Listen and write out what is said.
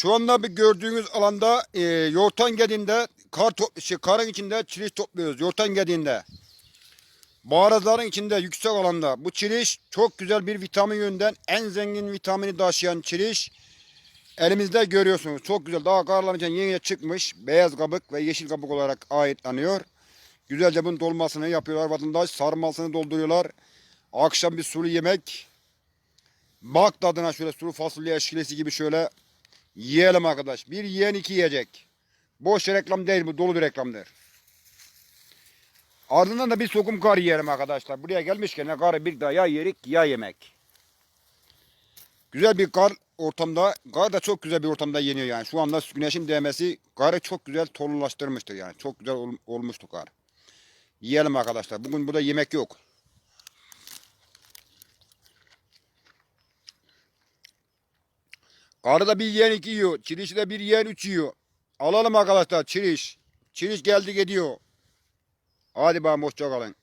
Şu anda bir gördüğünüz alanda e, yortan gediğinde kar top, şey, karın içinde çiriş topluyoruz. Yortan gediğinde. Baharatların içinde yüksek alanda. Bu çiriş çok güzel bir vitamin yönden en zengin vitamini taşıyan çiriş. Elimizde görüyorsunuz. Çok güzel. Daha karların yeni çıkmış. Beyaz kabuk ve yeşil kabuk olarak ayıtlanıyor. Güzelce bunun dolmasını yapıyorlar vatandaş. Sarmasını dolduruyorlar. Akşam bir sulu yemek. Bak tadına şöyle sulu fasulye eşkilesi gibi şöyle yiyelim arkadaş. Bir yiyen iki yiyecek. Boş reklam değil bu dolu bir reklamdır. Ardından da bir sokum kar yiyelim arkadaşlar. Buraya gelmişken karı bir daha ya yerik ya yemek. Güzel bir kar ortamda, kar da çok güzel bir ortamda yeniyor yani. Şu anda güneşin değmesi karı çok güzel tolulaştırmıştır yani. Çok güzel ol, olmuştu kar. Yiyelim arkadaşlar. Bugün burada yemek yok. Karı da bir yiyen iki yiyor. Çirişi de bir yiyen üç yiyor. Alalım arkadaşlar çiriş. Çiriş geldi gidiyor. Hadi bakalım hoşça kalın.